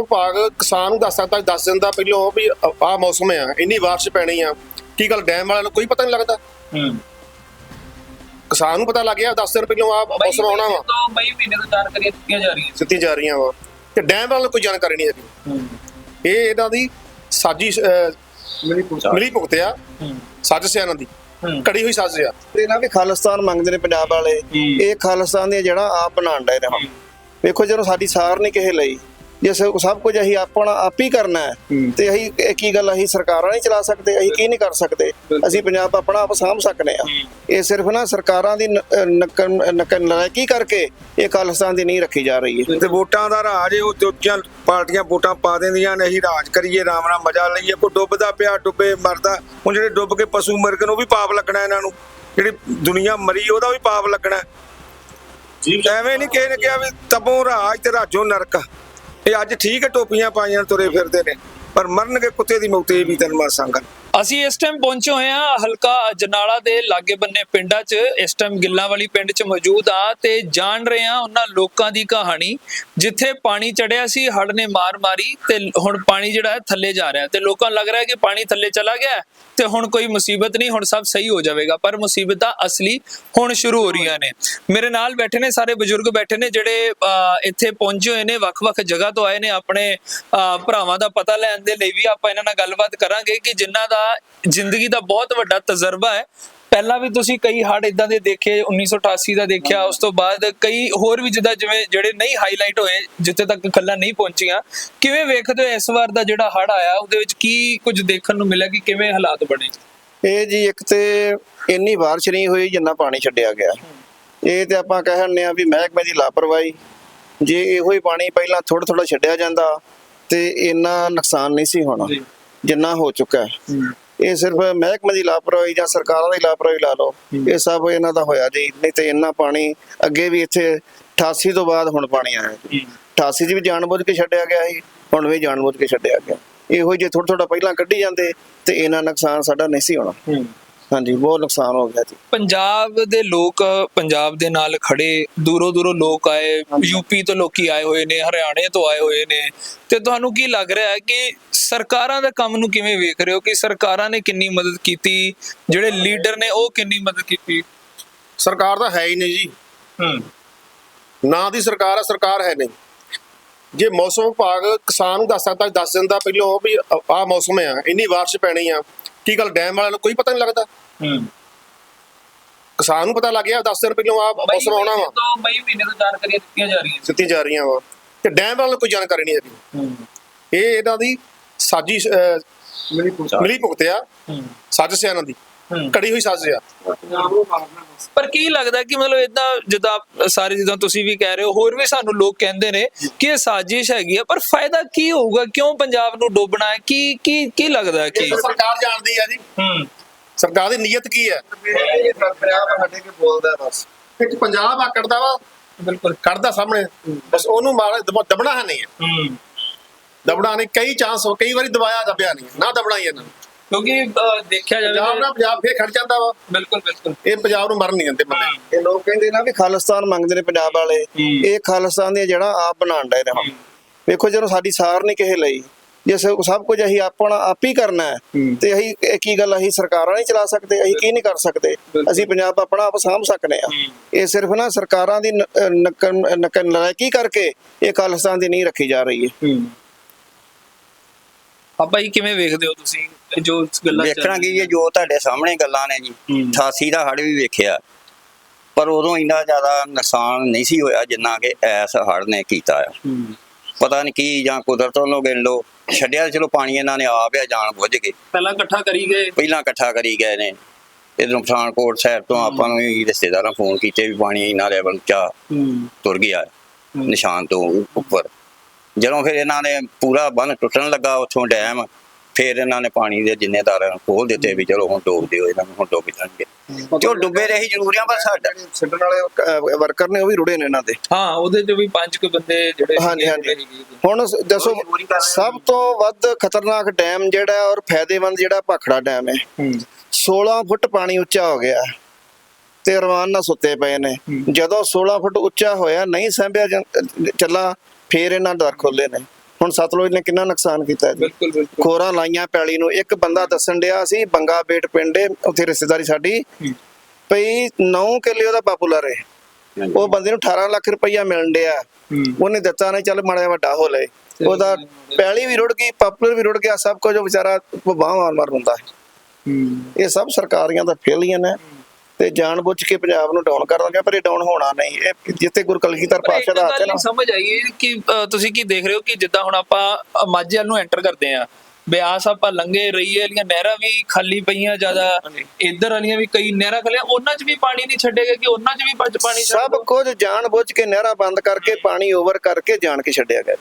ਵਿਭਾਗ ਕਿਸਾਨ ਨੂੰ ਦੱਸ ਸਕਦਾ 10 ਦਿਨ ਦਾ ਪਹਿਲਾਂ ਵੀ ਆਹ ਮੌਸਮ ਆ ਇੰਨੀ ਬਾਰਿਸ਼ ਪੈਣੀ ਆ। ਕੀ ਗੱਲ ਡੈਮ ਵਾਲਿਆਂ ਨੂੰ ਕੋਈ ਪਤਾ ਨਹੀਂ ਲੱਗਦਾ? ਹੂੰ। ਕਿਸਾਨ ਨੂੰ ਪਤਾ ਲੱਗ ਗਿਆ 10 ਦਿਨ ਪਹਿਲਾਂ ਆਹ ਮੌਸਮ ਆਉਣਾ ਵਾ। ਤੋਂ ਮਈ ਮਹੀਨੇ ਤੋਂ ਜਾਣਕਾਰੀਆਂ ਦਿੱਤੀਆਂ ਜਾ ਰਹੀਆਂ। ਦਿੱਤੀ ਜਾ ਰਹੀਆਂ ਵਾ। ਤੇ ਡੈਮ ਵਾਲਿਆਂ ਨੂੰ ਕੋਈ ਜਾਣਕਾਰੀ ਨਹੀਂ ਹੈਗੀ। ਹੂੰ। ਇਹ ਇਹਨਾਂ ਦੀ ਸਾਜੀ ਮਿਲੀ ਮਿਲੀ ਭੁਗਤ ਆ। ਹੂੰ। ਸਾਜ਼ਿਸ਼ ਆ ਇਹਨਾਂ ਦੀ। ਕੜੀ ਹੋਈ ਸਾਜ਼ਿਸ਼ ਆ। ਤੇ ਨਾ ਵੀ ਖਾਲਿਸਤਾਨ ਮੰਗਦੇ ਨੇ ਪੰਜਾਬ ਵਾਲੇ। ਇਹ ਖਾਲਿਸਤਾਨ ਦੀਆਂ ਜੜ੍ਹਾਂ ਆਪ ਬਣਾਉਣ ਡਏ ਨੇ ਵੇਖੋ ਜਦੋਂ ਸਾਡੀ ਸਾਰ ਨਹੀਂ ਕਿਸੇ ਲਈ। ਜੇ ਸਭ ਕੁਝ ਅਸੀਂ ਆਪਣਾ ਆਪ ਹੀ ਕਰਨਾ ਹੈ। ਤੇ ਅਸੀਂ ਇਹ ਕੀ ਗੱਲ ਅਸੀਂ ਸਰਕਾਰਾਂ ਨਹੀਂ ਚਲਾ ਸਕਦੇ ਅਸੀਂ ਕੀ ਨਹੀਂ ਕਰ ਸਕਦੇ? ਅਸੀਂ ਪੰਜਾਬ ਆਪਣਾ ਆਪ ਸਾਂਭ ਸਕਨੇ ਆ। ਇਹ ਸਿਰਫ ਨਾ ਸਰਕਾਰਾਂ ਦੀ ਨਕਨ ਨਲਾਇਕੀ ਕਰਕੇ ਇਹ ਖਾਲਿਸਤਾਨ ਦੀ ਨਹੀਂ ਰੱਖੀ ਜਾ ਰਹੀ ਹੈ। ਤੇ ਵੋਟਾਂ ਦਾ ਰਾਜ ਇਹ ਉਹ ਦੂਜੀਆਂ ਪਾਰਟੀਆਂ ਵੋਟਾਂ ਪਾ ਦਿੰਦੀਆਂ ਨੇ ਅਸੀਂ ਰਾਜ ਕਰੀਏ ਰਾਮ ਨਾਲ ਮਜ਼ਾ ਲਈਏ ਕੋਈ ਡੁੱਬਦਾ ਪਿਆ ਡੁੱਬੇ ਮਰਦਾ ਹੁਣ ਜਿਹੜੇ ਡੁੱਬ ਕੇ ਪਸ਼ੂ ਮਰ ਗਏ ਨੇ, ਉਹ ਵੀ ਪਾਪ ਲੱਗਣਾ ਇਹਨਾਂ ਨੂੰ। ਜਿਹੜੀ ਦੁਨੀਆ ਮਰੀ ਉਹਦਾ ਵੀ ਪਾਪ ਲੱਗਣਾ। ਐਵੇਂ ਨਹੀਂ ਕਿਸੇ ਨੇ ਕਿਹਾ ਵੀ ਤਬੋਂ ਰਾਜ ਤੇ ਰਾਜੋ ਨਰਕ। ਇਹ ਅੱਜ ਠੀਕ ਹੈ, ਟੋਪੀਆਂ ਪਾਈਆਂ, ਤੁਰੇ ਫਿਰਦੇ ਨੇ। ਪਰ ਮਰਨਗੇ ਕੁੱਤੇ ਦੀ ਮੌਤ ਵੀ ਤੈਨੂੰ ਮਾਰ ਅਸੀਂ ਇਸ ਟਾਈਮ ਪਹੁੰਚੇ ਹੋਏ ਹਾਂ ਹਲਕਾ ਜਨਾਲਾ ਦੇ ਲਾਗੇ ਬੰਨੇ ਪਿੰਡਾਂ 'ਚ। ਇਸ ਟਾਈਮ ਗਿੱਲਾਂ ਵਾਲੀ ਪਿੰਡ 'ਚ ਮੌਜੂਦ ਆ ਤੇ ਜਾਣ ਰਹੇ ਹਾਂ ਉਹਨਾਂ ਲੋਕਾਂ ਦੀ ਕਹਾਣੀ ਜਿੱਥੇ ਪਾਣੀ ਚੜਿਆ ਸੀ ਹੜ ਨੇ ਮਾਰ ਮਾਰੀ ਤੇ ਹੁਣ ਪਾਣੀ ਜਿਹੜਾ ਹੈ ਥੱਲੇ ਜਾ ਰਿਹਾ ਤੇ ਲੋਕਾਂ ਲੱਗ ਰਿਹਾ ਕਿ ਪਾਣੀ ਥੱਲੇ ਚਲਾ ਗਿਆ ਤੇ ਹੁਣ ਕੋਈ ਮੁਸੀਬਤ ਨਹੀਂ ਹੁਣ ਸਭ ਸਹੀ ਹੋ ਜਾਵੇਗਾ। ਪਰ ਮੁਸੀਬਤਾਂ ਅਸਲੀ ਹੁਣ ਸ਼ੁਰੂ ਹੋ ਰਹੀਆਂ ਨੇ। ਮੇਰੇ ਨਾਲ ਬੈਠੇ ਨੇ ਸਾਰੇ ਬਜ਼ੁਰਗ ਬੈਠੇ ਨੇ ਜਿਹੜੇ ਇੱਥੇ ਪਹੁੰਚੇ ਹੋਏ ਨੇ ਵੱਖ-ਵੱਖ ਜਗ੍ਹਾ ਤੋਂ ਆਏ ਨੇ ਆਪਣੇ ਅਹ, ਭਰਾਵਾਂ ਦਾ ਪਤਾ ਲੈਣ ਦੇ ਲਈ ਵੀ ਆਪਾਂ ਇਹਨਾਂ ਨਾਲ ਗੱਲਬਾਤ ਕਰਾਂਗੇ ਕਿ ਜਿਨ੍ਹਾਂ ਦਾ ਜ਼ਿੰਦਗੀ ਦਾ ਬਹੁਤ ਵੱਡਾ ਤਜਰਬਾ ਹੈ। ਪਹਿਲਾਂ ਵੀ ਤੁਸੀਂ ਕਈ ਹੜ੍ਹ ਇਦਾਂ ਦੇ ਦੇਖੇ 1988 ਦਾ ਦੇਖਿਆ ਉਸ ਤੋਂ ਬਾਅਦ ਕਈ ਹੋਰ ਵੀ ਜਿੱਦਾਂ ਜਿਵੇਂ ਜਿਹੜੇ ਨਹੀਂ ਹਾਈਲਾਈਟ ਹੋਏ ਜਿੱਥੇ ਤੱਕ ਖੱਲਾਂ ਨਹੀਂ ਪਹੁੰਚੀਆਂ। ਕਿਵੇਂ ਵੇਖਦੇ ਹੋ ਇਸ ਵਾਰ ਦਾ ਜਿਹੜਾ ਹੜ੍ਹ ਆਇਆ ਉਹਦੇ ਵਿੱਚ ਕੀ ਕੁਝ ਦੇਖਣ ਨੂੰ ਮਿਲਿਆ ਕਿ ਕਿਵੇਂ ਹਾਲਾਤ ਬਣੇ? ਇਹ ਜੀ ਇੱਕ ਤੇ ਇੰਨੀ ਬਾਰਿਸ਼ ਨਹੀਂ ਹੋਈ ਜਿੰਨਾ ਪਾਣੀ ਛੱਡਿਆ ਗਿਆ। ਇਹ ਤੇ ਆਪਾਂ ਕਹਿ ਹੰਨੇ ਆ ਵੀ ਮਹਿਕਮੇ ਦੀ ਲਾਪਰਵਾਹੀ। ਜੇ ਇਹੋ ਹੀ ਪਾਣੀ ਪਹਿਲਾਂ ਥੋੜਾ ਥੋੜਾ ਛੱਡਿਆ ਜਾਂਦਾ ਤੇ ਇੰਨਾ ਨੁਕਸਾਨ ਨਹੀਂ ਸੀ ਹੋਣਾ। ਜਿੰਨਾ ਹੋ ਚੁੱਕਾ ਹੈ। ਇਹ ਸਿਰਫ ਮਹਿਕਮੇ ਦੀ ਲਾਪਰਵਾਹੀ ਜਾਂ ਸਰਕਾਰਾਂ ਦੀ ਲਾਪਰਵਾਹੀ ਲਾ ਲਓ। ਇਹ ਸਭ ਇਹਨਾਂ ਦਾ ਹੋਇਆ ਜੀ। ਨਹੀਂ ਤੇ ਇੰਨਾ ਪਾਣੀ ਅੱਗੇ ਵੀ ਇੱਥੇ 88 ਤੋਂ ਬਾਅਦ ਹੁਣ ਪਾਣੀ ਆਇਆ ਜੀ। 88 ਚ ਵੀ ਜਾਣਬੁੱਝ ਕੇ ਛੱਡਿਆ ਗਿਆ ਸੀ ਹੁਣ ਵੀ ਜਾਣਬੁੱਝ ਕੇ ਛੱਡਿਆ ਗਿਆ। ਇਹੋ ਜੇ ਥੋੜਾ ਥੋੜਾ ਪਹਿਲਾਂ ਕੱਢੀ ਜਾਂਦੇ ਤੇ ਇਹਨਾਂ ਨੁਕਸਾਨ ਸਾਡਾ ਨਹੀਂ ਸੀ ਹੋਣਾ। ਹਾਂਜੀ ਬਹੁਤ ਨੁਕਸਾਨ ਹੋ ਗਿਆ ਜੀ। ਪੰਜਾਬ ਦੇ ਲੋਕ ਪੰਜਾਬ ਦੇ ਨਾਲ ਖੜੇ ਦੂਰੋਂ ਦੂਰੋਂ ਲੋਕ ਆਏ ਯੂਪੀ ਤੋਂ ਲੋਕੀ ਆਏ ਹੋਏ ਨੇ ਹਰਿਆਣੇ ਤੋਂ ਆਏ ਹੋਏ ਨੇ। ਤੇ ਤੁਹਾਨੂੰ ਕੀ ਲੱਗ ਰਿਹਾ ਹੈ ਕਿ ਸਰਕਾਰਾਂ ਦੇ ਕੰਮ ਨੂੰ ਕਿਵੇਂ ਵੇਖ ਰਹੇ ਹੋ ਕਿ ਸਰਕਾਰਾਂ ਨੇ ਕਿੰਨੀ ਮਦਦ ਕੀਤੀ ਜਿਹੜੇ ਲੀਡਰ ਨੇ ਉਹ ਕਿੰਨੀ ਮਦਦ ਕੀਤੀ? ਸਰਕਾਰ ਤਾਂ ਹੈ ਹੀ ਨਹੀਂ ਜੀ। ਹੂੰ। ਨਾ ਦੀ ਸਰਕਾਰ ਆ ਸਰਕਾਰ ਹੈ ਨਹੀਂ। ਜੇ ਮੌਸਮ ਵਿਭਾਗ ਕਿਸਾਨ ਨੂੰ ਦੱਸ ਸਕਦਾ 10 ਦਿਨ ਦਾ ਪਹਿਲਾਂ ਵੀ ਆਹ ਮੌਸਮ ਆ ਇੰਨੀ ਬਾਰਿਸ਼ ਪੈਣੀ ਆ। ਕੀ ਗੱਲ ਡੈਮ ਵਾਲਿਆਂ ਨੂੰ ਕੋਈ ਪਤਾ ਨਹੀਂ ਲੱਗਦਾ? ਹੂੰ। ਕਿਸਾਨ ਨੂੰ ਪਤਾ ਲੱਗ ਗਿਆ 10 ਦਿਨ ਪਹਿਲਾਂ ਆਹ ਮੌਸਮ ਆਉਣਾ ਵਾ। ਤੋਂ ਮਈ ਮਹੀਨੇ ਤੋਂ ਜਾਣਕਾਰੀਆਂ ਦਿੱਤੀਆਂ ਜਾ ਰਹੀਆਂ ਦਿੱਤੀ ਜਾ ਰਹੀਆਂ ਵਾ। ਤੇ ਡੈਮ ਵਾਲਿਆਂ ਨੂੰ ਕੋਈ ਜਾਣਕਾਰੀ ਨਹੀਂ ਹੈਗੀ। ਹੂੰ। ਇਹ ਇਹਨਾਂ ਦੀ ਸਾਜੀ ਮਿਲੀ ਭੁਗਤ ਆ। ਹੂੰ। ਸਾਜ਼ਿਸ਼ ਆ ਇਹਨਾਂ ਦੀ। ਹੂੰ ਕੜੀ ਹੋਈ ਸਾਜ਼ਿਸ਼ ਆ। ਪਰ ਕੀ ਲੱਗਦਾ ਕਿ ਮਤਲਬ ਇਦਾਂ ਜਿੱਦਾਂ ਸਾਰੇ ਜਿੱਦਾਂ ਤੁਸੀਂ ਵੀ ਕਹਿ ਰਹੇ ਹੋ ਹੋਰ ਵੀ ਸਾਨੂੰ ਲੋਕ ਕਹਿੰਦੇ ਨੇ ਕਿ ਇਹ ਸਾਜ਼ਿਸ਼ ਹੈਗੀ ਆ ਪਰ ਫਾਇਦਾ ਕੀ ਹੋਊਗਾ? ਕਿਉਂ ਪੰਜਾਬ ਨੂੰ ਡੋਬਣਾ ਹੈ? ਕੀ ਕੀ ਕੀ ਲੱਗਦਾ ਕਿ ਸਰਕਾਰ ਜਾਣਦੀ ਆ ਜੀ। ਹੂੰ। ਸਰਕਾਰ ਦੀ ਨੀਅਤ ਕੀ ਹੈ? ਪੰਜਾਬ ਸਾਡੇ ਕੇ ਬੋਲਦਾ ਬਸ ਇੱਕ ਪੰਜਾਬ ਆਕੜਦਾ ਵਾ ਬਿਲਕੁਲ। ਕੱਢਦਾ ਸਾਹਮਣੇ ਬਸ ਉਹਨੂੰ ਮਾਰ ਦਬ- ਦਬਣਾ ਹੈ ਨਹੀਂ ਹੈ। ਹੂੰ। ਦਬਣਾ ਨਹੀਂ ਕਈ ਚਾਂਸ ਹੋ ਕਈ ਵਾਰੀ ਦਬਾਇਆ ਦਬਿਆ ਨਹੀਂ ਨਾ ਦਬਣਾ ਹੀ ਇਹਨਾਂ ਨੂੰ। ਕਿਉਂਕਿ ਅਹ, ਦੇਖਿਆ ਪੰਜਾਬ ਜਾਵੇ ਨਾਲ ਪੰਜਾਬ ਫੇਰ ਖੜ ਜਾਂਦਾ ਵਾ। ਬਿਲਕੁਲ ਬਿਲਕੁਲ। ਇਹ ਪੰਜਾਬ ਨੂੰ ਮਰਨ ਨਹੀਂ ਦਿੰਦੇ ਬੰਦੇ। ਇਹ ਲੋਕ ਕਹਿੰਦੇ ਨਾ ਵੀ ਖਾਲਿਸਤਾਨ ਮੰਗਦੇ ਨੇ ਪੰਜਾਬ ਵਾਲੇ। ਹੂੰ। ਇਹ ਖਾਲਿਸਤਾਨ ਦੀਆਂ ਜੜ੍ਹਾਂ ਆਪ ਬਣਾਉਣ ਡਏ ਨੇ ਹੁਣ। ਵੇਖੋ ਜਦੋਂ ਸਾਡੀ ਸਾਰ ਨਹੀਂ ਕਿਸੇ ਲਈ ਜੇ ਸ- ਸਭ ਕੁਝ ਅਸੀਂ ਆਪਣਾ ਆਪ ਹੀ ਕਰਨਾ ਹੈ ਤੇ ਅਸੀਂ ਇਹ ਕੀ ਗੱਲ ਅਸੀਂ ਸਰਕਾਰਾਂ ਨਹੀਂ ਚਲਾ ਸਕਦੇ ਅਸੀਂ ਕੀ ਨਹੀਂ ਕਰ ਸਕਦੇ? ਅਸੀਂ ਪੰਜਾਬ ਆਪਣਾ ਆਪ ਸਾਂਭ ਸਕਨੇ ਆ। ਇਹ ਸਿਰਫ ਨਾ ਸਰਕਾਰਾਂ ਦੀ ਨਕਨ ਨਕਨ ਨਲਾਇਕੀ ਕਰਕੇ ਇਹ ਖਾਲਿਸਤਾਨ ਦੀ ਨਹੀਂ ਰੱਖੀ ਜਾ ਰਹੀ ਹੈ। ਪਾਪਾ ਜੀ ਕਿਵੇਂ ਵੇਖਦੇ ਹੋ ਤੁਸੀਂ ਇਹ ਜੋ ਗੱਲਾਂ ਚੱਲ ਵੇਖਣਾ ਕੀ ਇਹ ਜੋ ਤੁਹਾਡੇ ਸਾਹਮਣੇ ਗੱਲਾਂ ਨੇ ਜੀ। ਹੂੰ। 88 ਦਾ ਹੜ੍ਹ ਵੀ ਵੇਖਿਆ। ਪਰ ਉਦੋਂ ਇੰਨਾ ਜ਼ਿਆਦਾ ਨੁਕਸਾਨ ਨਹੀਂ ਸੀ ਹੋਇਆ ਜਿੰਨਾ ਕਿ ਐਸ ਹੜ੍ਹ ਨੇ ਕੀਤਾ ਆ। ਹੂੰ। ਪਤਾ ਨਹੀਂ ਕੀ ਜਾਂ ਕੁਦਰਤ ਵੱਲੋਂ ਗਿਣ ਲੋ ਛੱਡਿਆ ਚਲੋ ਪਾਣੀ ਇਹਨਾਂ ਨੇ ਆਪ ਆ ਜਾਣ ਬੁੱਝ ਕੇ। ਪਹਿਲਾਂ ਇਕੱਠਾ ਕਰੀ ਗਏ? ਪਹਿਲਾਂ ਇਕੱਠਾ ਕਰੀ ਗਏ ਨੇ। ਇਧਰੋਂ ਪਠਾਨਕੋਟ ਸਾਹਿਬ ਤੋਂ ਆਪਾਂ ਨੂੰ ਵੀ ਰਿਸ਼ਤੇਦਾਰਾਂ ਫੋਨ ਕੀਤੇ ਵੀ ਪਾਣੀ ਇੰਨਾ ਲੈਵਲ ਹੂੰ। ਤੁਰ ਗਿਆ ਨਿਸ਼ਾਨ ਤੋਂ ਉੱਪਰ। ਜਦੋਂ ਫਿਰ ਇਹਨਾਂ ਨੇ ਪੂਰਾ ਬੰਨ ਟੁੱਟਣ ਲੱਗਾ ਉੱਥੋਂ ਡੈਮ ਫਿਰ ਇਹਨਾਂ ਨੇ ਪਾਣੀ ਦੇ ਜਿੰਨੇਦਾਰਾਂ ਨੂੰ ਖੋਲ ਦਿੱਤੇ ਵੀ ਚਲੋ ਹੁਣ ਡੋਬ ਦਿਓ ਇਹਨਾਂ ਨੂੰ ਹੁਣ ਡੁੱਬ ਜਾਣਗੇ। ਜੋ ਡੁੱਬੇ ਰਹੀ ਜ਼ਰੂਰ ਆ ਪਰ ਸਾਡਾ ਛੱਡਣ ਵਾਲੇ ਵਰਕਰ ਨੇ ਉਹ ਵੀ ਰੁੜੇ ਨੇ ਇਹਨਾਂ ਦੇ। ਹਾਂ ਉਹਦੇ ਚ ਵੀ ਪੰਜ ਕੁ ਬੰਦੇ ਜਿਹੜੇ ਹਾਂਜੀ, ਹਾਂਜੀ। ਹੁਣ ਦੱਸੋ ਸਭ ਤੋਂ ਵੱਧ ਖਤਰਨਾਕ ਡੈਮ ਜਿਹੜਾ ਔਰ ਫਾਇਦੇਮੰਦ ਜਿਹੜਾ ਭਾਖੜਾ ਡੈਮ ਹੈ। ਹੂੰ। 16 ਫੁੱਟ ਪਾਣੀ ਉੱਚਾ ਹੋ ਗਿਆ ਤੇ ਰਵਾਨ ਨਾਲ ਸੁੱਤੇ ਪਏ ਨੇ। ਜਦੋਂ 16 ਫੁੱਟ ਉੱਚਾ ਹੋਇਆ ਨਹੀਂ ਸੰਭਿਆ ਚੱਲਾ ਫੇਰ ਇਹਨਾਂ ਦਰ ਖੋਲੇ ਨੇ। ਹੁਣ ਸਤਲੁਜ ਨੇ ਕਿੰਨਾ ਨੁਕਸਾਨ ਕੀਤਾ ਜੀ? ਬਿਲਕੁਲ ਬਿਲਕੁਲ। ਖੋਰਾਂ ਲਾਈਆਂ ਪੈਲੀ ਨੂੰ। ਇੱਕ ਬੰਦਾ ਦੱਸਣ ਡਿਆ ਸੀ ਬੰਗਾ ਬੇਟ ਪਿੰਡ ਉੱਥੇ ਰਿਸ਼ਤੇਦਾਰੀ ਸਾਡੀ। ਭਈ 9 ਕਿੱਲੇ ਉਹਦਾ ਪਾਪੂਲਰ ਹੈ ਉਹ ਬੰਦੇ ਨੂੰ 18 ਲੱਖ ਰੁਪਈਆ ਮਿਲਣ ਡਿਆ। ਉਹਨੇ ਦਿੱਤਾ ਨਹੀਂ ਚੱਲ ਮਾੜਾ ਵੱਡਾ ਹੋ ਲਏ। ਉਹਦਾ ਪੈਲੀ ਵੀ ਰੁੜ ਗਈ ਪਾਪੂਲਰ ਵੀ ਰੁੜ ਗਿਆ ਸਭ ਕੁਝ ਉਹ ਵਿਚਾਰਾ ਬਾਹ ਮਾਰ ਮਾਰ ਹੁੰਦਾ ਇਹ ਸਭ ਸਰਕਾਰੀਆਂ ਦਾ ਫੇਲੀਆਂ ਨੇ ਤੇ ਜਾਣਬੁੱਝ ਕੇ ਪੰਜਾਬ ਨੂੰ ਡਾਊਨ ਕਰ ਦਿੰਦੇ ਪਰ ਇਹ ਡਾਊਨ ਹੋਣਾ ਨਹੀਂ। ਇਹ ਜਿੱਥੇ ਗੁਰੂ ਕਲਗੀਧਰ ਪਾਤਸ਼ਾਹ ਦਾ ਹੱਥ ਹੈ ਨਾ। ਨਹੀਂ ਸਮਝ ਆਈ ਇਹ ਕਿ ਤੁਸੀਂ ਕੀ ਦੇਖ ਰਹੇ ਹੋ ਕਿ ਜਿੱਦਾਂ ਹੁਣ ਆਪਾਂ ਮਾਝੇ ਨੂੰ ਐਂਟਰ ਕਰਦੇ ਆ ਬਿਆਸ ਆਪਾਂ ਲੰਗੇ ਰਹੀਏ ਵਾਲੀਆਂ ਨਹਿਰਾਂ ਵੀ ਖਾਲੀ ਪਈਆਂ ਜ਼ਿਆਦਾ ਇੱਧਰ ਵਾਲੀਆਂ ਵੀ ਕਈ ਨਹਿਰਾਂ ਖਾਲੀਆਂ ਉਹਨਾਂ 'ਚ ਵੀ ਪਾਣੀ ਨਹੀਂ ਛੱਡੇਗਾ ਕਿ ਉਹਨਾਂ 'ਚ ਵੀ ਪੱਜ ਪਾਣੀ ਸਭ ਕੁਝ ਜਾਣਬੁੱਝ ਕੇ ਨਹਿਰਾਂ ਬੰਦ ਕਰਕੇ ਪਾਣੀ ਓਵਰ ਕਰਕੇ ਜਾਣ ਕੇ ਛੱਡਿਆ ਗਿਆ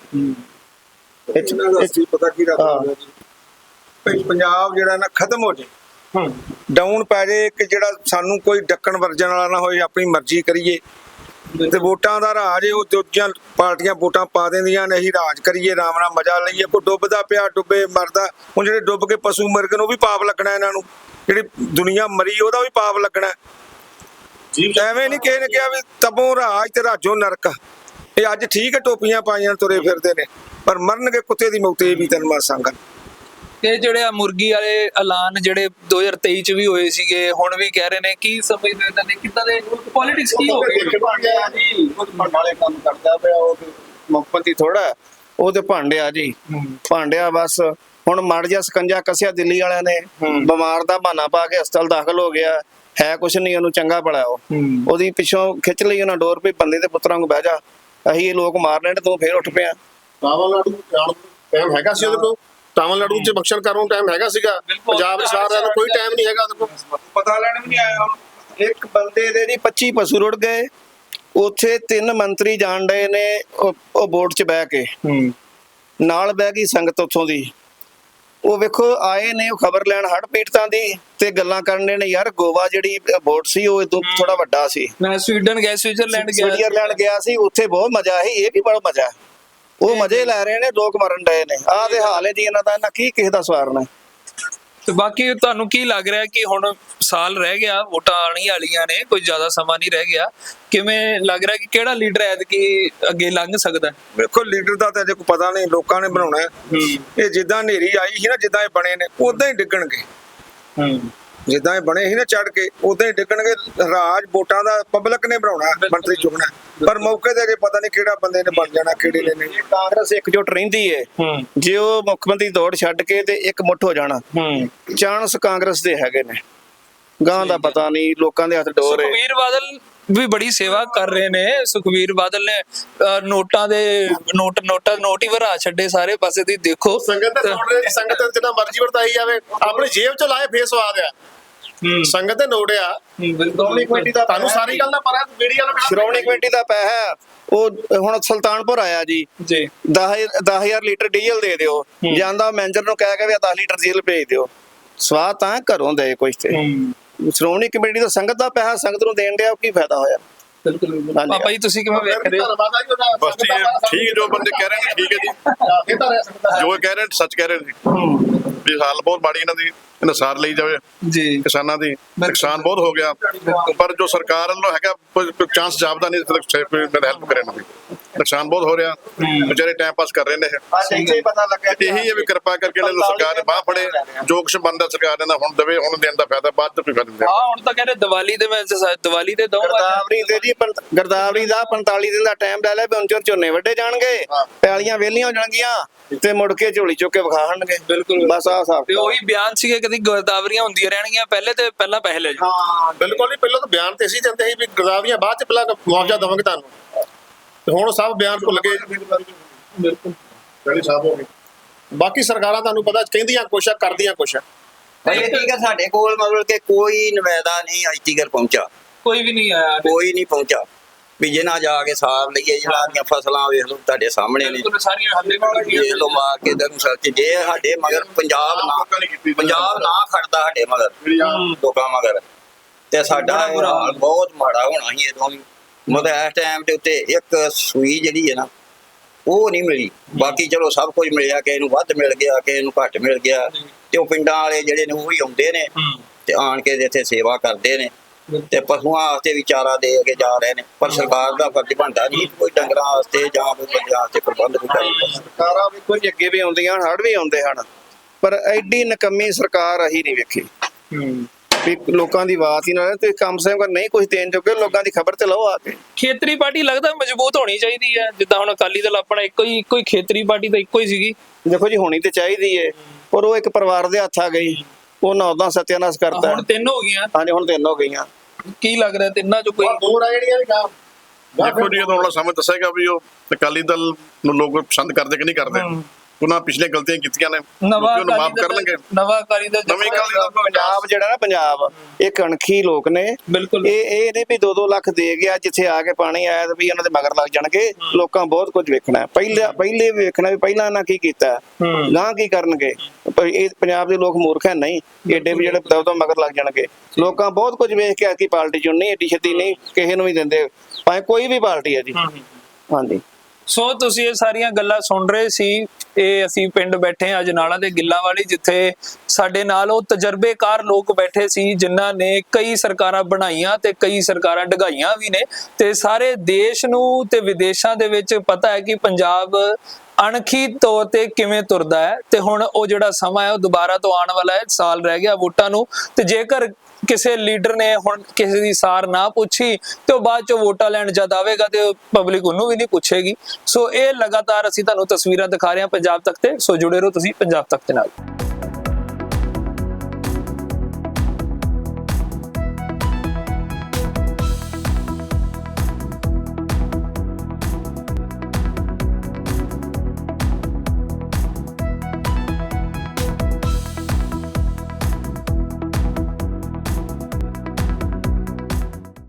ਇਹ ਪਤਾ ਕੀ। ਰੱਖਦਾ ਪੰਜਾਬ ਜਿਹੜਾ ਨਾ ਖਤਮ ਹੋ ਜੇ ਡਾਊਨ ਪੈ ਜੇ ਕਿ ਜਿਹੜਾ ਸਾਨੂੰ ਕੋਈ ਡੱਕਣ ਵਰਜਣ ਵਾਲਾ ਨਾ ਹੋਏ, ਆਪਣੀ ਮਰਜ਼ੀ ਕਰੀਏ। ਤੇ ਵੋਟਾਂ ਦਾ ਰਾਜ ਇਹ ਉਹ ਦੂਜੀਆਂ ਪਾਰਟੀਆਂ ਵੋਟਾਂ ਪਾ ਦਿੰਦੀਆਂ ਨੇ, ਅਸੀਂ ਰਾਜ ਕਰੀਏ ਆਰਾਮ ਨਾਲ ਮਜ਼ਾ ਲਈਏ। ਕੋਈ ਡੁੱਬਦਾ ਪਿਆ, ਡੁੱਬੇ, ਮਰਦਾ, ਹੁਣ ਜਿਹੜੇ ਡੁੱਬ ਕੇ ਪਸ਼ੂ ਮਰ ਗਏ ਉਹ ਵੀ ਪਾਪ ਲੱਗਣਾ ਇਹਨਾਂ ਨੂੰ। ਜਿਹੜੀ ਦੁਨੀਆ ਮਰੀ, ਉਹਦਾ ਵੀ ਪਾਪ ਲੱਗਣਾ। ਐਵੇਂ ਨਹੀਂ ਕਿਸੇ ਨੇ ਕਿਹਾ ਵੀ ਤਬੋਂ ਰਾਜ ਤੇ ਰਾਜੋ ਨਰਕ। ਇਹ ਅੱਜ ਠੀਕ ਹੈ ਟੋਪੀਆਂ ਪਾਈਆਂ, ਤੁਰੇ ਫਿਰਦੇ ਨੇ। ਪਰ ਮਰਨਗੇ ਕੁੱਤੇ ਦੀ ਮੌਤ, ਇਹ ਵੀ ਤਨ ਮਾਰ ਸੰਗਨ ਤੇ ਜਿਹੜੇ ਆ ਮੁਰਗੀ ਵਾਲੇ ਐਲਾਨ ਜਿਹੜੇ 2023 ਚ ਵੀ ਹੋਏ ਸੀਗੇ ਹੁਣ ਵੀ ਕਹਿ ਰਹੇ ਨੇ ਕੀ ਸਮਝਦੇ ਇਹਨਾਂ ਨੇ ਕਿੱਦਾਂ ਦੇ ਪੋਲਿਟਿਕਸ ਕੀ ਹੋ ਗਈ ਉਹ ਵਾਲੇ ਕੰਮ ਕਰਦਾ ਪਿਆ ਉਹ ਮੁਖਪੰਤੀ ਥੋੜਾ ਉਹ ਤੇ ਭਾਂਡਿਆ ਜੀ। ਭਾਂਡਿਆ ਬਸ ਹੁਣ ਮੜ ਜਾ ਸਕੰਜਾ ਕਸਿਆ ਦਿੱਲੀ ਵਾਲਿਆਂ ਨੇ ਬਿਮਾਰ ਦਾ ਬਹਾਨਾ ਪਾ ਕੇ ਹਸਪਤਾਲ ਦਾਖਲ ਹੋ ਗਿਆ ਹੈ ਕੁਛ ਨਹੀਂ ਉਹਨੂੰ ਚੰਗਾ ਭਲਾ ਉਹ। ਉਹਦੀ ਪਿੱਛੋਂ ਖਿੱਚ ਲਈ ਉਹਨਾਂ ਡੋਰ ਵੀ ਬੰਦੇ ਦੇ ਪੁੱਤਰਾਂ ਨੂੰ ਬਹਿ ਜਾ ਅਸੀਂ ਇਹ ਲੋਕ ਮਾਰਨੇ ਨੇ ਤੂੰ ਫੇਰ ਉੱਠ ਪਿਆ। ਤਾਮਿਲਨਾਡੂ ਜਾਣ ਟਾਈਮ ਹੈਗਾ ਸੀ ਉਹਦੇ ਕੋਲ? ਤਾਮਿਲਨਾਡੂ ਚ ਬਖਸ਼ਣ ਕਰਨ ਨੂੰ ਟਾਈਮ ਹੈਗਾ ਸੀਗਾ। ਪੰਜਾਬ ਦੇ ਸਾਰਿਆਂ ਨੂੰ ਕੋਈ ਟਾਈਮ ਨਹੀਂ ਹੈਗਾ ਉਹਦੇ ਕੋਲ ਪਤਾ ਲੈਣ ਵੀ ਨਹੀਂ ਆਇਆ ਹੁਣ। ਇੱਕ ਬੰਦੇ ਦੇ ਜੀ 25 ਪਸ਼ੂ ਰੁੜ ਗਏ। ਉੱਥੇ ਤਿੰਨ ਮੰਤਰੀ ਜਾਣ ਡਏ ਨੇ ਉਹ ਬੋਟ 'ਚ ਬਹਿ ਕੇ। ਨਾਲ ਬਹਿ ਗਈ ਸੰਗਤ ਉੱਥੋਂ ਦੀ। ਉਹ ਵੇਖੋ ਆਏ ਨੇ ਉਹ ਖਬਰ ਲੈਣ ਹੜ ਪੀੜਤਾਂ ਦੀ ਤੇ ਗੱਲਾਂ ਕਰਨ ਦੇ ਨੇ ਯਾਰ ਗੋਵਾ ਜਿਹੜੀ ਬੋਟ ਸੀ ਉਹ ਇਦੋਂ ਥੋੜਾ ਵੱਡਾ ਸੀ। ਮੈਂ ਸਵੀਡਨ ਗਿਆ ਸਵਿਟਜ਼ਰਲੈਂਡ ਗਿਆ। ਸਵਿਟਜ਼ਰਲੈਂਡ ਗਿਆ ਸੀ ਉੱਥੇ ਬਹੁਤ ਮਜ਼ਾ ਆਈ ਇਹ ਵੀ ਬੜਾ ਮਜ਼ਾ ਉਹ ਮਜ਼ੇ ਲੈ ਰਹੇ ਨੇ ਲੋਕ ਮਰਨ ਡਏ ਨੇ। ਆਹ ਦੇ ਹਾਲ ਹੈ ਜੀ ਇਹਨਾਂ ਦਾ ਨਾ ਕੀ ਕਿਸੇ ਦਾ ਸਵਾਰਨਾ ਤੇ ਬਾਕੀ ਤੁਹਾਨੂੰ ਕੀ ਲੱਗ ਰਿਹਾ ਕਿ ਹੁਣ ਸਾਲ ਰਹਿ ਗਿਆ ਵੋਟਾਂ ਆਣੀ ਵਾਲੀਆਂ ਨੇ ਕੋਈ ਜ਼ਿਆਦਾ ਸਮਾਂ ਨਹੀਂ ਰਹਿ ਗਿਆ। ਕਿਵੇਂ ਲੱਗ ਰਿਹਾ ਕਿ ਕਿਹੜਾ ਲੀਡਰ ਐਤਕੀ ਅੱਗੇ ਲੰਘ ਸਕਦਾ? ਹੈ? ਵੇਖੋ ਲੀਡਰ ਦਾ ਤਾਂ ਅਜੇ ਕੋਈ ਪਤਾ ਨਹੀਂ ਲੋਕਾਂ ਨੇ ਬਣਾਉਣਾ। ਹੈ। ਇਹ ਜਿੱਦਾਂ ਹਨੇਰੀ ਆਈ ਸੀ ਨਾ ਜਿੱਦਾਂ ਇਹ ਬਣੇ ਨੇ ਉਦਾਂ ਹੀ ਡਿੱਗਣਗੇ। ਜਿੱਦਾਂ ਇਹ ਬਣੇ ਸੀ ਨਾ ਚੜ ਕੇ ਉਦਾਂ ਹੀ ਡਿੱਗਣਗੇ। ਰਾਜ ਵੋਟਾਂ ਦਾ ਪਬਲਿਕ ਨੇ ਬਣਾਉਣਾ ਮੰਤਰੀ ਚੁਣਨਾ। ਪਰ ਮੌਕੇ ਤੇ ਅਜੇ ਪਤਾ ਨਹੀਂ ਕਿਹੜਾ ਬੰਦੇ ਨੇ ਬਣ ਜਾਣਾ ਕਿਹੜੇ ਨੇ ਨਹੀਂ। ਕਾਂਗਰਸ ਇਕਜੁੱਟ ਰਹਿੰਦੀ ਏ। ਜੇ ਉਹ ਮੁੱਖ ਮੰਤਰੀ ਦੌੜ ਛੱਡ ਕੇ ਤੇ ਇੱਕ ਮੁੱਠ ਹੋ ਜਾਣਾ ਚਾਂਸ ਕਾਂਗਰਸ ਦੇ ਹੈਗੇ ਨੇ। ਗਾਂ ਦਾ ਪਤਾ ਨਹੀਂ ਲੋਕਾਂ ਦੇ ਹੱਥ ਡੋਰ ਏ। ਸੁਖਵੀਰ ਬਾਦਲ ਵੀ ਬੜੀ ਸੇਵਾ ਕਰ ਰਹੇ ਨੇ। ਸੁਖਵੀਰ ਬਾਦਲ ਨੇ ਨੋਟਾਂ ਦੇ ਨੋਟ ਨੋਟਾਂ ਨੋਟ ਹੀ ਵਰਾ ਛੱਡੇ ਸਾਰੇ ਪਾਸੇ ਦੀ ਦੇਖੋ। ਸੰਗਤ ਦੇ ਨੋਟ ਦੇ ਸੰਗਤ ਜਿੰਨਾ ਮਰਜ਼ੀ ਵਰਤਾਈ ਜਾਵੇ ਆਪਣੀ ਜੇਬ ਚ ਲਾਏ ਫੇਸ ਸਵਾਦ ਆ। ਸੰਗਤ ਦੇ ਨੋਟ ਆ। ਸ਼੍ਰੋਮਣੀ ਕਮੇਟੀ ਦਾ ਤੁਹਾਨੂੰ ਸਾਰੀ ਗੱਲ ਦਾ ਪਤਾ ਮੀਡੀਆ ਵਾਲਾ ਸ਼੍ਰੋਮਣੀ ਕਮੇਟੀ ਦਾ ਪੈਸਾ ਹੈ, ਉਹ ਹੁਣ ਸੁਲਤਾਨਪੁਰ ਆਇਆ ਜੀ। ਜੀ। 10000 ਲੀਟਰ ਡੀਜ਼ਲ ਦੇ ਦਿਓ। ਜਾਂਦਾ ਮੈਨੇਜਰ ਨੂੰ ਕਹਿ ਕੇ ਵੀ 10 ਲੀਟਰ ਡੀਜ਼ਲ ਭੇਜ ਦਿਓ। ਸਵਾਦ ਤਾਂ ਘਰੋਂ ਦੇ ਕੋਈ ਤੇ। ਸ਼੍ਰੋਮਣੀ ਕਮੇਟੀ ਦਾ ਸੰਗਤ ਦਾ ਪੈਸਾ ਸੰਗਤ ਨੂੰ ਦੇਣ ਡਿਆ ਕੀ ਫਾਇਦਾ ਹੋਇਆ? ਬਿਲਕੁਲ। ਪਾਪਾ ਜੀ ਤੁਸੀਂ ਕਿਵੇਂ ਵੇਖ ਰਹੇ ਹੋ? ਬਸ ਜੀ ਇਹ ਠੀਕ ਜੋ ਬੰਦੇ ਕਹਿ ਰਹੇ ਨੇ ਠੀਕ ਹੈ ਜੀ। ਜੋ ਕਹਿ ਰਹੇ ਨੇ ਸੱਚ ਕਹਿ ਰਹੇ ਨੇ। ਵੀ ਹਾਲ ਬਹੁਤ ਮਾੜੀ ਇਹਨਾਂ ਦੀ। ਇਹਨਾਂ ਸਾਰ ਲਈ ਜਾਵੇ ਜੀ। ਕਿਸਾਨਾਂ ਦੀ। ਨੁਕਸਾਨ ਬਹੁਤ ਹੋ ਗਿਆ। ਪਰ ਜੋ ਸਰਕਾਰ ਵੱਲੋਂ ਹੈਗਾ ਕੋਈ ਚਾਂਸ ਜਾਪਦਾ ਨਹੀਂ ਸਿਰਫ ਹੈਲਪ ਕਰੇ ਨਾ ਵੀ ਨੁਕਸਾਨ ਬਹੁਤ ਹੋ ਰਿਹਾ। ਵਿਚਾਰੇ ਟਾਈਮ ਪਾਸ ਕਰ ਰਹੇ ਨੇ ਇਹ। ਹੀ। ਪਤਾ ਲੱਗਿਆ ਕਿ ਇਹੀ ਹੈ ਵੀ ਕਿਰਪਾ ਕਰਕੇ ਇਹਨਾਂ ਨੂੰ ਸਰਕਾਰ ਨੇ ਬਾਹ ਫੜੇ। ਜੋ ਕੁਛ ਬਣਦਾ ਸਰਕਾਰ ਨੇ ਹੁਣ ਦੇਵੇ ਹੁਣ ਦੇਣ ਦਾ ਫਾਇਦਾ ਬਾਅਦ ਚ ਕੋਈ ਫਾਇਦਾ ਨਹੀਂ। ਹਾਂ ਹੁਣ ਤਾਂ ਕਹਿੰਦੇ ਦੀਵਾਲੀ ਦੇ ਮੈਂ ਦੀਵਾਲੀ ਦੇ ਦੋ ਗਰਦਾਵਰੀ ਦੇ ਜੀ ਗਰਦਾਵਰੀ ਦਾ 45 ਦਿਨ ਦਾ ਟਾਈਮ ਲੈ ਲਿਆ ਵੀ ਹੁਣ ਝੋਨੇ ਵੱਡੇ ਜਾਣਗੇ। ਪੈਲੀਆਂ ਵੇਲੀਆਂ ਹੋ ਜਾਣਗੀਆਂ ਤੇ ਮੁੜ ਕੇ ਝੋਲੀ ਚੁੱਕ ਕੇ ਵਿਖਾਣਗੇ ਬਿਲਕੁਲ। ਬਸ ਆਹ ਹਿਸਾਬ ਤੇ ਉਹੀ ਬਿਆਨ ਸੀਗੇ ਕਦੀ ਗੋਦਾਵਰੀਆਂ ਹੁੰਦੀਆਂ ਰਹਿਣਗੀਆਂ ਪਹਿਲੇ ਤੇ ਪਹਿਲਾਂ ਪਹਿਲੇ ਲੈ ਜਾਓ ਹਾਂ ਬਿਲਕੁਲ ਨਹੀਂ ਪਹਿਲਾਂ ਤਾਂ ਬਿਆਨ ਤੇ ਅਸੀਂ ਦਿੰਦੇ ਸੀ ਵੀ ਗਰਦਾਵਰੀਆਂ ਬਾਅਦ ਚ ਪਹਿਲਾਂ ਮੁਆਵਜ਼ਾ ਦੇਵਾਂਗੇ ਤੁਹਾਨੂੰ। ਤੇ ਹੁਣ ਸਭ ਬਿਆਨ ਭੁੱਲ ਗਏ। ਬਿਲਕੁਲ ਜਿਹੜੀ ਸਾਹਿਬ ਹੋ ਗਏ ਬਾਕੀ ਸਰਕਾਰਾਂ ਤੁਹਾਨੂੰ ਪਤਾ ਕਹਿੰਦੀਆਂ ਕੁਛ ਆ ਕਰਦੀਆਂ ਕੁਛ ਆ। ਇਹ ਠੀਕ ਹੈ ਸਾਡੇ ਕੋਲ ਮਤਲਬ ਕਿ ਕੋਈ ਨਵੇਦਾ ਨਹੀਂ ਅੱਜ ਤੀਕਰ ਪਹੁੰਚਾ ਕੋਈ ਵੀ ਨਹੀਂ ਆਇਆ। ਕੋਈ ਨਹੀਂ ਪਹੁੰਚਾ ਵੀ ਜਿਹਨਾਂ ਜਾ ਕੇ ਸਾਰ ਲਈਏ ਜਿਹਨਾਂ ਦੀਆਂ ਫਸਲਾਂ ਵੇਖ ਲਓ ਤੁਹਾਡੇ ਸਾਹਮਣੇ ਨੇ। ਸਾਰੀਆਂ ਹੱਲੇ ਵੀ ਇਹ ਲੋ ਮਾਰ ਕੇ ਸੱਚ ਜੇ ਸਾਡੇ ਮਗਰ ਪੰਜਾਬ ਨਾ ਪੰਜਾਬ ਨਾ ਖੜਦਾ ਸਾਡੇ ਮਗਰ ਲੋਕਾਂ ਮਗਰ। ਤੇ ਸਾਡਾ ਹਾਲ ਬਹੁਤ ਮਾੜਾ ਹੋਣਾ ਸੀ ਇਦੋਂ ਵੀ ਮਤਲਬ ਇਸ ਟਾਈਮ ਤੇ ਉੱਤੇ ਇੱਕ ਸੂਈ ਜਿਹੜੀ ਹੈ ਨਾ ਉਹ ਨਹੀਂ ਮਿਲੀ। ਬਾਕੀ ਚਲੋ ਸਭ ਕੁਝ ਮਿਲਿਆ ਕਿਸੇ ਨੂੰ ਵੱਧ ਮਿਲ ਗਿਆ ਕਿਸੇ ਨੂੰ ਘੱਟ ਮਿਲ ਗਿਆ। ਤੇ ਉਹ ਪਿੰਡਾਂ ਵਾਲੇ ਜਿਹੜੇ ਨੇ ਉਹ ਹੀ ਆਉਂਦੇ ਨੇ। ਤੇ ਆਣ ਕੇ ਇੱਥੇ ਸੇਵਾ ਕਰਦੇ ਨੇ। ਤੇ ਪਸ਼ੂਆਂ ਵਾਸਤੇ ਵੀ ਚਾਰਾ ਦੇ ਕੇ ਜਾ ਰਹੇ ਨੇ ਪਰ ਸਰਕਾਰ ਦਾ ਫਰਜ਼ ਬਣਦਾ ਨਹੀਂ ਕੋਈ ਡੰਗਰਾਂ ਵਾਸਤੇ ਜਾਂ ਕੋਈ ਬੰਦਿਆਂ ਵਾਸਤੇ ਪ੍ਰਬੰਧ ਨਹੀਂ ਕਰਦਾ ਸਰਕਾਰਾਂ ਵੀ ਕੁਝ ਅੱਗੇ ਵੀ ਆਉਂਦੀਆਂ ਹੜ ਵੀ ਆਉਂਦੇ ਹਨ ਪਰ ਐਡੀ ਨਕਮੀ ਸਰਕਾਰ ਅਹੀ ਨਹੀਂ ਵੇਖੀ। ਵੀ ਲੋਕਾਂ ਦੀ ਬਾਤ ਹੀ ਨਾ ਤੇ ਕਮ ਸੇ ਕਮ ਨਹੀਂ ਕੁਝ ਦੇਣ ਜੋਗੇ ਲੋਕਾਂ ਦੀ ਖਬਰ ਤੇ ਲਓ ਆ ਕੇ। ਖੇਤਰੀ ਪਾਰਟੀ ਲੱਗਦਾ ਮਜ਼ਬੂਤ ਹੋਣੀ ਚਾਹੀਦੀ ਹੈ ਜਿੱਦਾਂ ਹੁਣ ਅਕਾਲੀ ਦਲ ਆਪਣਾ ਇੱਕੋ ਹੀ ਇੱਕੋ ਹੀ ਖੇਤਰੀ ਪਾਰਟੀ ਤਾਂ ਇੱਕੋ ਹੀ ਸੀਗੀ। ਦੇਖੋ ਜੀ ਹੋਣੀ ਤੇ ਚਾਹੀਦੀ ਏ ਪਰ ਉਹ ਇੱਕ ਪਰਿਵਾਰ ਦੇ ਹੱਥ ਆ ਗਈ ਉਹਨਾਂ ਉਦਾਂ ਸਤਿਆਨਾਸ਼ ਕਰਤਾ ਹੁਣ ਤਿੰਨ ਹੋ ਗਈਆਂ। ਹਾਂਜੀ ਹੁਣ ਤਿੰਨ ਹੋ ਗਈਆਂ। ਕੀ ਲੱਗ ਰਿਹਾ ਤਿੰਨਾਂ ਚੋਂ ਕੋਈ ਦੋ ਰਹਿ ਜਿਹੜੀਆਂ ਵੀ ਗਾਂ ਦੇਖੋ ਜੀ ਵਾਲਾ ਸਮੇਂ ਦੱਸੇਗਾ ਵੀ ਉਹ ਅਕਾਲੀ ਦਲ ਨੂੰ ਲੋਕ ਪਸੰਦ ਕਰਦੇ ਕਿ ਨਹੀਂ ਕਰਦੇ। ਉਹਨਾਂ ਪਿਛਲੇ ਗਲਤੀਆਂ ਕੀਤੀਆਂ ਨੇ। ਨਵਾਂ ਲੋਕੀ ਉਹਨੂੰ ਮਾਫ ਅਕਾਲੀ ਕਰਨਗੇ। ਦਲ ਨਵਾਂ ਦਲ ਤੋਂ ਪੰਜਾਬ ਜਿਹੜਾ ਨਾ ਪੰਜਾਬ। ਇਹ ਕਣਖੀ ਲੋਕ ਨੇ। ਬਿਲਕੁਲ। ਇਹ ਇਹ ਨਹੀਂ ਵੀ 2-2 ਲੱਖ ਦੇ ਗਿਆ ਜਿੱਥੇ ਆ ਕੇ ਪਾਣੀ ਆਇਆ ਤੇ ਵੀ ਉਹਨਾਂ ਦੇ ਮਗਰ ਲੱਗ ਜਾਣਗੇ। ਲੋਕਾਂ ਬਹੁਤ ਕੁਝ ਵੇਖਣਾ। ਹੈ। ਪਹਿਲੇ ਪਹਿਲੇ ਵੇਖਣਾ ਵੀ ਪਹਿਲਾਂ ਇਹਨਾਂ ਕੀ ਕੀਤਾ। ਗਾਂ ਕੀ ਕਰਨਗੇ। ਇਹ ਪੰਜਾਬ ਦੇ ਲੋਕ ਮੂਰਖ ਹੈ ਨਹੀਂ। ਏਡੇ ਵੀ ਜਿਹੜੇ ਦਵ ਮਗਰ ਲੱਗ ਜਾਣਗੇ। ਲੋਕਾਂ ਬਹੁਤ ਕੁਝ ਵੇਖ ਕੇ ਆ ਕੀ ਪਾਰਟੀ ਚੁਣਨੀ ਏਡੀ ਛੇਤੀ ਨਹੀਂ ਕਿਸੇ ਨੂੰ ਵੀ ਦਿੰਦੇ। ਭਾਵੇਂ ਕੋਈ ਵੀ ਪਾਰਟੀ ਹੈ ਜੀ। ਹਾਂਜੀ। ਸੋ ਤੁਸੀਂ ਇਹ ਸਾਰੀਆਂ ਗੱਲਾਂ ਸੁਣ ਰਹੇ ਸੀ। ਇਹ ਅਸੀਂ ਪਿੰਡ ਬੈਠੇ ਹਾਂ ਅਜਨਾਲਾ ਦੇ ਗਿੱਲਾਂ ਵਾਲੀ, ਜਿੱਥੇ ਸਾਡੇ ਨਾਲ ਉਹ ਤਜਰਬੇਕਾਰ ਲੋਕ ਬੈਠੇ ਸੀ, ਜਿਨ੍ਹਾਂ ਨੇ ਕਈ ਸਰਕਾਰਾਂ ਬਣਾਈਆਂ ਤੇ ਕਈ ਸਰਕਾਰਾਂ ਡਗਾਈਆਂ ਵੀ ਨੇ। ਤੇ ਸਾਰੇ ਦੇਸ਼ ਨੂੰ ਤੇ ਵਿਦੇਸ਼ਾਂ ਦੇ ਵਿੱਚ ਪਤਾ ਹੈ ਕਿ ਪੰਜਾਬ ਅਣਖੀ ਤੌਰ ਤੇ ਕਿਵੇਂ ਤੁਰਦਾ ਹੈ। ਤੇ ਹੁਣ ਉਹ ਜਿਹੜਾ ਸਮਾਂ ਹੈ, ਉਹ ਦੁਬਾਰਾ ਤੋਂ ਆਉਣ ਵਾਲਾ ਹੈ, ਸਾਲ ਰਹਿ ਗਿਆ ਵੋਟਾਂ ਨੂੰ। ਤੇ ਜੇਕਰ ਕਿਸੇ ਲੀਡਰ ਨੇ ਹੁਣ ਕਿਸੇ ਦੀ ਸਾਰ ਨਾ ਪੁੱਛੀ ਤੇ ਉਹ ਬਾਅਦ ਚ ਵੋਟਾਂ ਲੈਣ ਜਦ ਆਵੇਗਾ ਤੇ ਪਬਲਿਕ ਉਹਨੂੰ ਵੀ ਨਹੀਂ ਪੁੱਛੇਗੀ। ਸੋ ਇਹ ਲਗਾਤਾਰ ਅਸੀਂ ਤੁਹਾਨੂੰ ਤਸਵੀਰਾਂ ਦਿਖਾ ਰਹੇ ਹਾਂ ਪੰਜਾਬ ਤੱਕ ਤੇ। ਸੋ ਜੁੜੇ ਰਹੋ ਤੁਸੀਂ ਪੰਜਾਬ ਤੱਕ ਦੇ ਨਾਲ।